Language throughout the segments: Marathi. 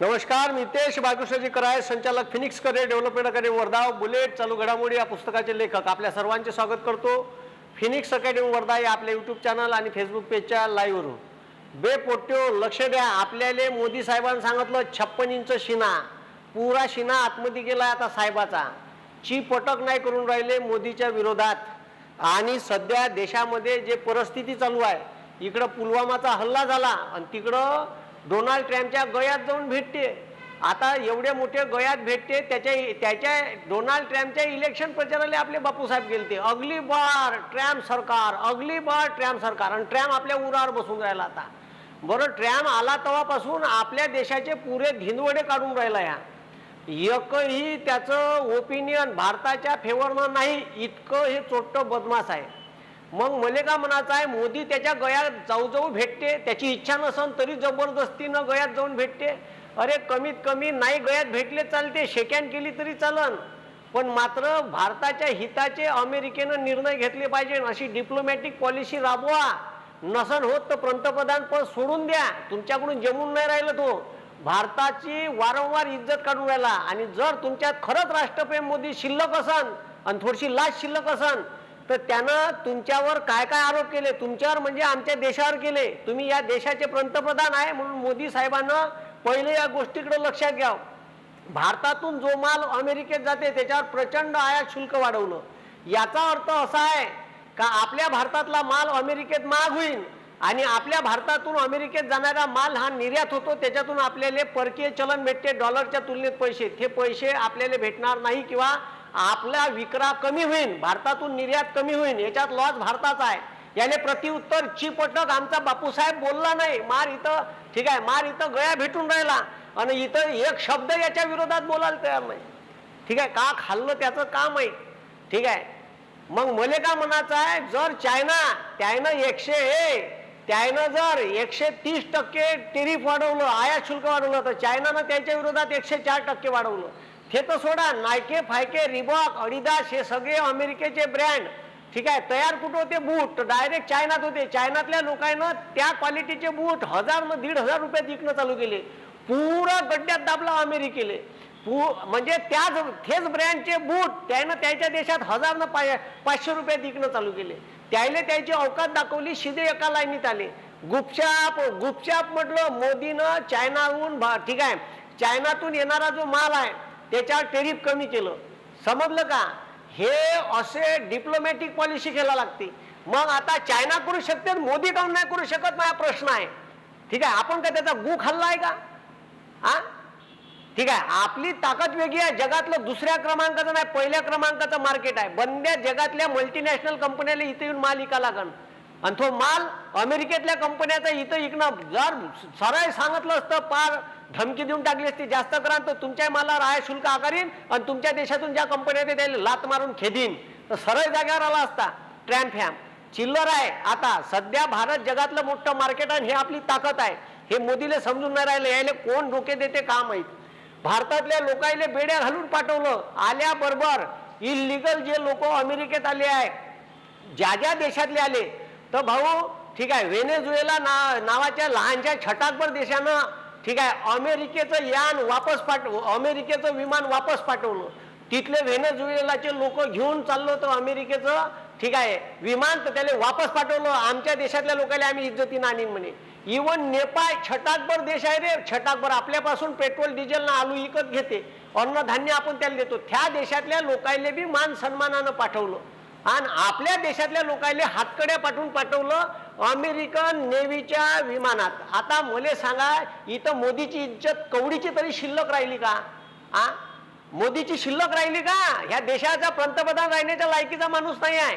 नमस्कार मी तेश बाळकृष्णजी कराय संचालक फिनिक्स करे डेव्हलपमेंट अकॅडमी वर्धा. बुलेट चालू घडामोडी या पुस्तकाचे लेखक. आपल्या सर्वांचे स्वागत करतो. फिनिक्स अकॅडमी वर्धा या आपल्या यूट्यूब चॅनल आणि फेसबुक पेजच्या लाईव्हवरून बेपोट्यो लक्ष द्या. आपल्याला मोदी साहेबांनी सांगितलं छप्पन इंच शिना. पुरा शिना आतमध्ये गेला आता साहेबाचा. ची पटक नाही करून राहिले मोदीच्या विरोधात. आणि सध्या देशामध्ये जे परिस्थिती चालू आहे इकडं पुलवामाचा हल्ला झाला आणि तिकडं डोनाल्ड ट्रम्पच्या गयात जाऊन भेटते. आता एवढे मोठे गयात भेटते त्याच्या त्याच्या डोनाल्ड ट्रम्पच्या इलेक्शन प्रचाराला आपले बापूसाहेब गेलते. अगली बार ट्रॅम्प सरकार अगली बार ट्रॅम्प सरकार. आणि ट्रॅम्प आपल्या उरावर बसून राहिला आता. बरं ट्रॅम्प आला तेव्हापासून आपल्या देशाचे पुरे धिंदवडे काढून राहिला या. एकही त्याचं ओपिनियन भारताच्या फेवरनं नाही इतकं हे चोट्ट बदमाश आहे. मग मले का म्हणायचं आहे मोदी त्याच्या गयात जाऊ जाऊ भेटते त्याची इच्छा नसन तरी जबरदस्तीनं गयात जाऊन भेटते. अरे कमीत कमी नाही गयात भेटले चालते शेक्यान केली तरी चालन. पण मात्र भारताच्या हिताचे अमेरिकेनं निर्णय घेतले पाहिजे अशी डिप्लोमॅटिक पॉलिसी राबवा. नसन होत तर पंतप्रधान पद सोडून द्या तुमच्याकडून जमून नाही राहिलं तो. भारताची वारंवार इज्जत काढून राहिला. आणि जर तुमच्यात खरंच राष्ट्रप्रेम मोदी शिल्लक असन आणि थोडीशी लाच शिल्लक असन तर त्यानं तुमच्यावर काय काय आरोप केले? तुमच्यावर म्हणजे आमच्या देशावर केले. तुम्ही या देशाचे पंतप्रधान आहे म्हणून मोदी साहेबांना पहिले या गोष्टीकडे लक्षात घ्या भारतातून जो माल अमेरिकेत जाते त्याच्यावर प्रचंड आयात शुल्क वाढवलं याचा अर्थ असा आहे का आपल्या भारतातला माल अमेरिकेत महाग होईल आणि आपल्या भारतातून अमेरिकेत जाणारा माल हा निर्यात होतो त्याच्यातून आपल्याला परकीय चलन भेटते डॉलरच्या तुलनेत पैसे. ते पैसे आपल्याला भेटणार नाही किंवा आपला विक्रा कमी होईल भारतातून निर्यात कमी होईल याच्यात लॉस भारताचा आहे. याने प्रतिउत्तर चिपटक आमचा बापूसाहेब बोलला नाही. मार इथं ठीक आहे मार इथं गळ्या भेटून राहिला. आणि इथं एक शब्द याच्या विरोधात बोलायला तयार नाही. ठीक आहे का खाल्लं त्याचं काम आहे? ठीक आहे. मग मले का म्हणायचं आहे? जर चायना त्यानं एकशे हे त्यानं जर एकशे तीस टक्के टेरिफ वाढवलं आयात शुल्क वाढवलं तर चायनानं त्याच्या विरोधात एकशे चार टक्के वाढवलं. हे तर सोडा नायके फायके रिबॉक अडिदास हे सगळे अमेरिकेचे ब्रँड ठीक आहे तयार कुठं होते? बूट. डायरेक्ट चायनात होते. चायनातल्या लोकांना त्या क्वालिटीचे बूट हजार न दीड हजार रुपयात विकणं चालू केले. पुरा गड्ड्यात दाबला अमेरिकेले. पू म्हणजे त्याच तेच ब्रँडचे बूट त्यानं त्याच्या देशात हजार न पाय पाचशे रुपयात विकणं चालू केले. त्याने त्याची अवकात दाखवली शिदे एका लाईनीत आले. गुपचाप गुपचाप म्हटलं मोदीनं चायनाहून भा- ठीक आहे चायनातून येणारा जो माल आहे त्याच्यावर टेरिफ कमी केलं. समजलं का? हे असे डिप्लोमॅटिक पॉलिसी केला लागते. मग आता चायना करू शकते मोदी काऊन नाही करू शकत? माझा प्रश्न आहे. ठीक आहे आपण का त्याचा गु खाल्ला आहे का? हा ठीक आहे आपली ताकद वेगळी आहे जगातलं दुसऱ्या क्रमांकाचं नाही पहिल्या क्रमांकाचं मार्केट आहे. बंद्या जगातल्या मल्टीनॅशनल कंपन्याला इथे येऊन माल इका लागन. आणि तो माल अमेरिकेतल्या कंपन्याचा इथं इकणं जर सरळ सांगितलं असतं पार धमकी देऊन टाकली असती जास्त करा तर तुमच्या मालावर आय शुल्क आकारीन आणि तुमच्या देशातून ज्या कंपन्या ते त्याला लात मारून खेदीन. तर सरळ जागेवर आला असता ट्रॅनफॅम चिल्लर आहे. आता सध्या भारत जगातलं मोठं मार्केट आहे आणि हे आपली ताकद आहे. हे मोदीला समजून नाही राहिले यायला कोण डोके देते का माहीत भारतातल्या लोकांना बेड्या घालून पाठवलं. आल्याबरोबर इलिगल जे लोक अमेरिकेत आले आहे ज्या ज्या देशातले आले तर भाऊ ठीक आहे व्हेनेझुएला ना नावाच्या लहानशा छटाकभर देशानं ठीक आहे अमेरिकेचं यान वापस पाठव अमेरिकेचं विमान वापस पाठवलं. तिथले व्हेनेझुएलाचे लोक घेऊन चाललो तर अमेरिकेचं ठीक आहे विमान तर त्याला वापस पाठवलं. आमच्या देशातल्या लोकांना आम्ही इज्जतीनं आणीन म्हणे. इवन नेपाळ छटाकभर देश आहे रे छटाकभर आपल्यापासून पेट्रोल डिझेल ना आलू विकत घेते. अन्नधान्य आपण त्याला देतो. त्या देशातल्या लोकांना बी मान सन्मानानं पाठवलं. आणि आपल्या देशातल्या लोकांना हातकड्या पाठवून पाठवलं अमेरिकन नेव्हीच्या विमानात. आता मले सांगा इथं मोदीची इज्जत कवडीची तरी शिल्लक राहिली का? आ? मोदीची शिल्लक राहिली का? ह्या देशाचा पंतप्रधान राहण्याच्या लायकीचा माणूस नाही आहे.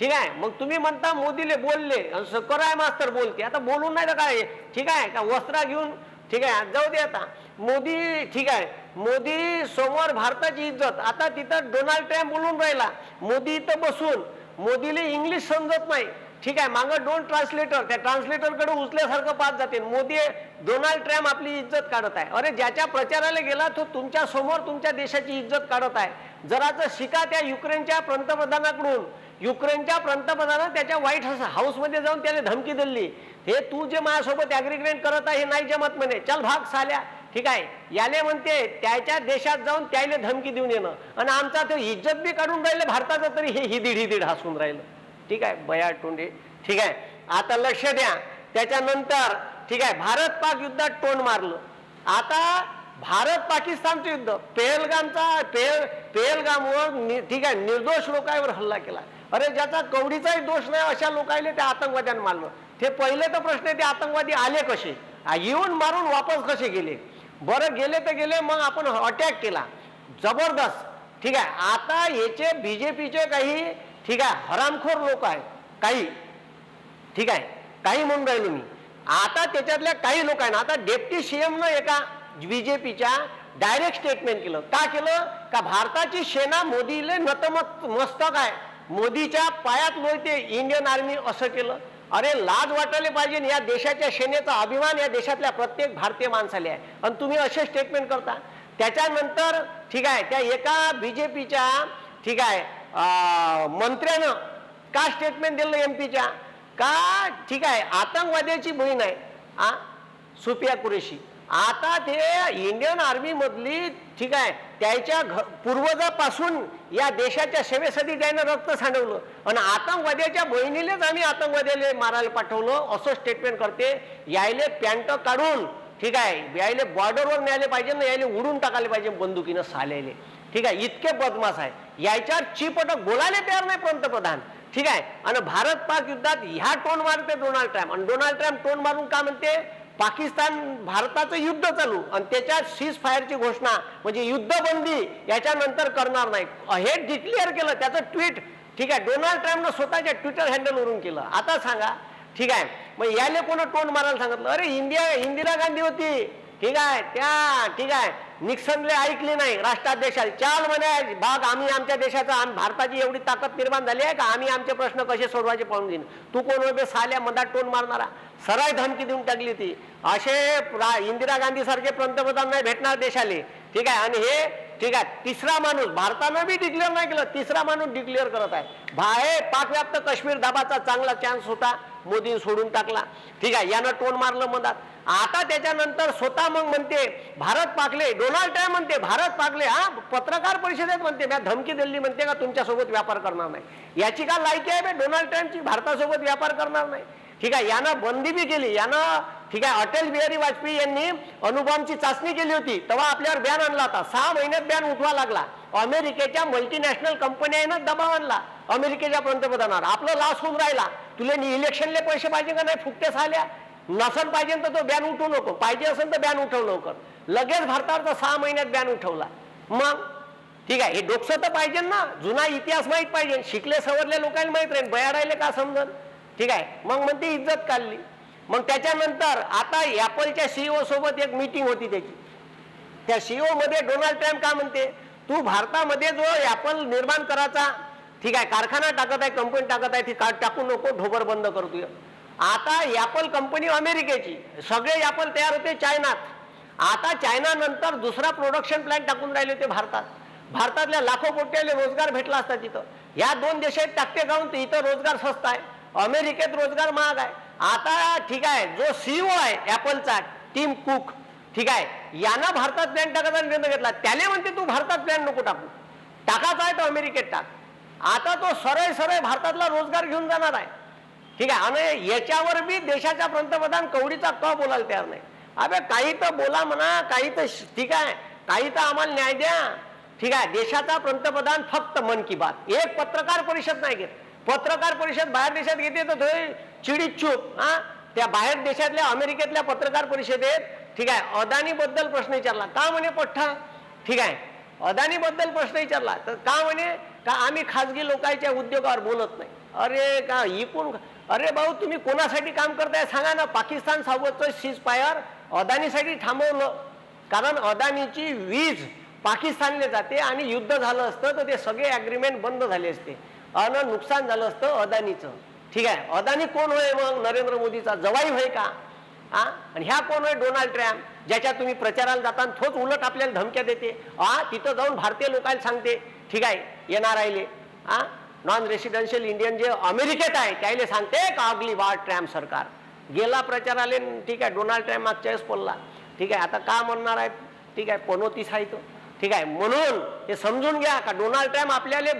ठीक आहे? मग तुम्ही म्हणता मोदीले बोलले कराय मास्तर बोलते. आता बोलून नाही तर काय? ठीक आहे? का वस्त्रा घेऊन? ठीक आहे? जाऊ दे आता. मोदी ठीक आहे. मोदी समोर भारताची इज्जत. आता तिथं डोनाल्ड ट्रम्प बोलून राहिला. मोदी इथं बसून. मोदीला इंग्लिश समजत नाही. ठीक आहे मागं दोन ट्रान्सलेटर त्या ट्रान्सलेटरकडे उचल्यासारखं पाहत जाते मोदी डोनाल्ड ट्रम्प आपली इज्जत काढत आहे. अरे ज्याच्या प्रचाराला गेला तो तुमच्यासमोर तुमच्या देशाची इज्जत काढत आहे. जराचं शिका त्या युक्रेनच्या पंतप्रधानाकडून. युक्रेनच्या पंतप्रधानानं त्याच्या व्हाईट हाऊसमध्ये जाऊन त्याने धमकी दिली. हे तू जे माझ्यासोबत ॲग्रीमेंट करत आहे हे नाही जमत म्हणे. चल भाग साल्या. ठीक आहे? याले म्हणते त्याच्या देशात जाऊन त्याला धमकी देऊन येणं. आणि आमचा तो इज्जत बी काढून राहिलं भारताचं तरी हे हिदीड हिदीड हसून राहिलं. ठीक आहे? बया टोंडे. ठीक आहे? आता लक्ष द्या. त्याच्यानंतर ठीक आहे? भारत पाक युद्धात तोंड मारलं. आता भारत पाकिस्तानचं युद्ध. पेहलगामचा पेहल पेहलगामवर ठीक आहे? निर्दोष लोकांवर हल्ला केला. अरे ज्याचा कवडीचाही दोष नाही अशा लोकांना त्या आतंकवाद्यांना मारलं. ते पहिले तर प्रश्न आहे ते आतंकवादी आले कसे? येऊन मारून वापस कसे गेले? बरं गेले तर गेले मग आपण अटॅक केला. जबरदस्त. ठीक आहे आता याचे बीजेपीचे काही ठीक आहे हरामखोर लोक आहेत. काही. ठीक आहे काही म्हणून राहिलो मी. आता त्याच्यातल्या काही लोकांना आता डेप्टी सीएम न एका बीजेपीच्या डायरेक्ट स्टेटमेंट केलं. का केलं? का भारताची सेना मोदीले नतमत मस्तक आहे. मोदीच्या पायात लोळते इंडियन आर्मी असं केलं. अरे लाज वाटायला पाहिजे या देशाच्या सेनेचा अभिमान या देशातल्या प्रत्येक भारतीय माणसाला आहे. आणि तुम्ही असे स्टेटमेंट करता. त्याच्यानंतर ठीक आहे त्या एका बीजेपीच्या ठीक आहे मंत्र्यानं का स्टेटमेंट दिलं एम पीच्या का ठीक आहे आतंकवाद्याची बहीण आहे आ? सुफिया कुरेशी. आता ते इंडियन आर्मी मधली ठीक आहे त्याच्या घ पूर्वजापासून या देशाच्या सेवेसाठी त्यानं रक्त सांडवलं. आणि आतंकवाद्याच्या बहिणीलेच आम्ही आतंकवाद्याला मारायला पाठवलं. असं स्टेटमेंट करते. यायले पॅन्ट काढून ठीक आहे यायले बॉर्डरवर न्यायला पाहिजे ना यायले उडून टाकायला पाहिजे बंदुकीनं सालेले. ठीक आहे इतके बदमाश आहे. याच्यावर चिपटक बोलायला तयार नाही पंतप्रधान. ठीक आहे आणि भारत पाक युद्धात ह्या टोन मारते डोनाल्ड ट्रम्प आणि डोनाल्ड ट्रम्प टोन मारून का म्हणते? पाकिस्तान भारताचं युद्ध चालू आणि त्याच्यात सीज फायरची घोषणा म्हणजे युद्धबंदी याच्यानंतर करणार नाही. हे डिक्लेअर केलं त्याचं ट्विट ठीक आहे डोनाल्ड ट्रम्पनं स्वतःच्या ट्विटर हँडलवरून केलं. आता सांगा ठीक आहे मग याले कोण तोंड मारायला सांगितलं? अरे इंडिया इंदिरा गांधी होती. ठीक आहे त्या ठीक आहे. निक्सनले ऐकली नाही राष्ट्राध्यक्षाला. चाल म्हणे भाग आम्ही आमच्या देशाचा आम- भारताची एवढी ताकद निर्माण झाली आहे का? आम्ही आमचे प्रश्न कसे सोडवायचे पाहून देईन तू कोण होते साल्या मधात टोन मारणारा. सराय धमकी देऊन टाकली ती. असे इंदिरा गांधी सारखे पंतप्रधान नाही भेटणार देशाले. ठीक आहे? आणि हे ठीक आहे तिसरा माणूस भारतानं बी डिक्लेअर नाही केलं. तिसरा माणूस डिक्लेअर करत आहे. बाहे पाकव्याप्त काश्मीर दाबाचा चांगला चान्स होता. मोदीन सोडून टाकला. ठीक आहे यानं टोन मारलं मधात आता त्याच्यानंतर स्वतः मग म्हणते भारत पाकले डोनाल्ड ट्रम्प म्हणते भारत पाकले हा पत्रकार परिषदेत म्हणते मी धमकी दिली म्हणते का तुमच्यासोबत व्यापार करणार नाही. याची का लायकी आहे डोनाल्ड ट्रम्पची भारतासोबत व्यापार करणार नाही. ठीक आहे यानं बंदी बी केली यानं ठीक आहे अटल बिहारी वाजपेयी यांनी अणुबॉम्बची चाचणी केली होती तेव्हा आपल्यावर बॅन आणला होता. सहा महिन्यात बॅन उठवा लागला. अमेरिकेच्या मल्टीनॅशनल कंपन्यांना दबाव आणला अमेरिकेच्या पंतप्रधानावर. आपलं लास होऊन राहिला. तुला इलेक्शनले पैसे पाहिजे का नाही? फुकटे साल्या. नसन पाहिजे तर तो बॅन उठवू नको. पाहिजे असेल तर बॅन उठव लवकर. लगेच भारतावर सहा महिन्यात बॅन उठवला. मग? ठीक आहे. हे डोकसं तर पाहिजे ना. जुना इतिहास माहीत पाहिजे. शिकले सवरले लोकांना माहीत राहील बयाडायले का समजन? ठीक आहे. मग म्हणते इज्जत काढली. मग त्याच्यानंतर आता ॲपलच्या सीईओ सोबत एक मीटिंग होती त्याची. त्या सीईओ मध्ये डोनाल्ड ट्रम्प का म्हणते? तू भारतामध्ये जो ॲपल निर्माण करायचा ठीक आहे कारखाना टाकत आहे कंपनी टाकत आहे ती का टाकू नको ढोबर बंद करतोय आता ॲपल कंपनी अमेरिकेची सगळे ॲपल तयार होते चायनात. आता चायनानंतर दुसरा प्रोडक्शन प्लॅन टाकून राहिले होते भारतात. भारतातल्या लाखो कोट्याले रोजगार भेटला असता तिथं. या दोन देशात टाकते गाऊन इथं रोजगार स्वस्त आहे. अमेरिकेत रोजगार महाग आहे. आता ठीक आहे जो सीईओ आहे ॲपलचा टीम कुक ठीक आहे यानं भारतात प्लॅन टाकायचा निर्णय घेतला. त्याने म्हणते तू भारतात प्लॅन नको टाकू. टाकायचा आहे तो अमेरिकेत टाक. आता तो सरळ सरळ भारतातला रोजगार घेऊन जाणार आहे. ठीक आहे आणि याच्यावर बी देशाच्या पंतप्रधान कवडीचा क बोलायला तयार नाही. अबे काही तर बोला म्हणा काही तर ठीक आहे काही तर आम्हाला न्याय द्या. ठीक आहे देशाचा पंतप्रधान फक्त मन की बात. एक पत्रकार परिषद नाही घेत. पत्रकार परिषद बाहेर देशात घेते तर थोडी चिडीत चूप हा? त्या बाहेर देशातल्या अमेरिकेतल्या पत्रकार परिषदेत ठीक आहे अदानी बद्दल प्रश्न विचारला. का म्हणे पठ्ठा? ठीक आहे अदानीबद्दल प्रश्न विचारला. तर का म्हणे? का आम्ही खाजगी लोकांच्या उद्योगावर बोलत नाही? अरे का इकून अरे भाऊ तुम्ही कोणासाठी काम करताय सांगा ना. पाकिस्तान सोबतचं सीज पायर अदानीसाठी थांबवलं. कारण अदानीची वीज पाकिस्तानला जाते आणि युद्ध झालं असतं तर ते सगळे ॲग्रीमेंट बंद झाले असते. अन नुकसान झालं असतं अदानीचं. ठीक आहे. अदानी कोण होय मग? नरेंद्र मोदीचा जवाई होय का? हा आणि ह्या कोण होय? डोनाल्ड ट्रम्प ज्याच्या तुम्ही प्रचाराला जाता थोच उलट आपल्याला धमक्या देते. हा तिथं जाऊन भारतीय लोकांना सांगते. ठीक आहे येणार राहिले हा नॉन रेसिडेन्शियल इंडियन जे अमेरिकेत आहे त्याला सांगते का अगली वाढ ट्रॅम्प सरकार? गेला प्रचाराले ठीक आहे डोनाल्ड ट्रॅम्प मागच्या वेळेस पडला ठीक आहे आता का म्हणणार आहेत? ठीक आहे पनोतीस आहे तो ठीक आहे म्हणून हे समजून घ्या का डोनाल्ड ट्रम्प आपल्याला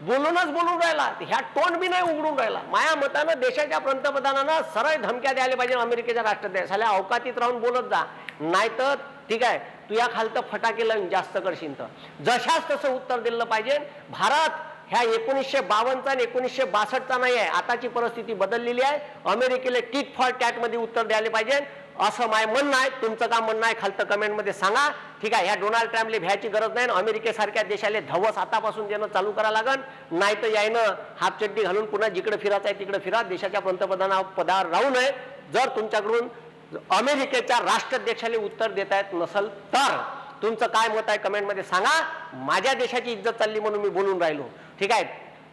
बोलूनच बोलून राहिला. ह्या तोंड बी नाही उघडून राहिला. माझ्या मतानं देशाच्या पंतप्रधानांना सरळ धमक्या द्यायला पाहिजे अमेरिकेच्या राष्ट्राध्यक्ष अवकातीत राहून बोलत जा. नाहीतर ठीक आहे तू या खालतं फटाके लावून जास्त करशील तर. जशाच तसं उत्तर दिलं पाहिजे. भारत ह्या एकोणीसशे बावन्नचा आणि एकोणीसशे बासष्टचा नाही आहे. आताची परिस्थिती बदललेली आहे. अमेरिकेला टिक फॉर टॅटमध्ये उत्तर द्यायला पाहिजे. असं माय म्हणणं आहे. तुमचं काय म्हणणं आहे खालतं कमेंटमध्ये सांगा. ठीक आहे ह्या डोनाल्ड ट्रम्पले भ्यायची गरज नाही आणि अमेरिकेसारख्या देशाला धवस आतापासून देणं चालू करा लागन. नाही तर यायनं हापचड्डी घालून पुन्हा जिकडे फिरायचं आहे तिकडे फिरा. देशाच्या पंतप्रधान पदावर राहू नये. जर तुमच्याकडून अमेरिकेच्या राष्ट्राध्यक्षाला उत्तर देता येत नसल तर तुमचं काय मत आहे कमेंटमध्ये सांगा. माझ्या देशाची इज्जत चालली म्हणून मी बोलून राहिलो. ठीक आहे?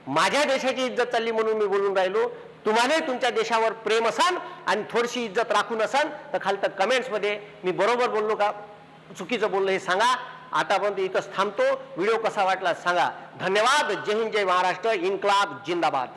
माझ्या देशाची इज्जत चालली म्हणून मी बोलून राहिलो. तुम्हालाही तुमच्या देशावर प्रेम असाल आणि थोडीशी इज्जत राखून असाल तर खालतं कमेंट्समध्ये मी बरोबर बोललो का? चुकीचं बोललो हे सांगा. आतापर्यंत इथंच थांबतो. व्हिडिओ कसा वाटला सांगा. धन्यवाद. जय हिंद जय महाराष्ट्र. इन्क्लाब जिंदाबाद.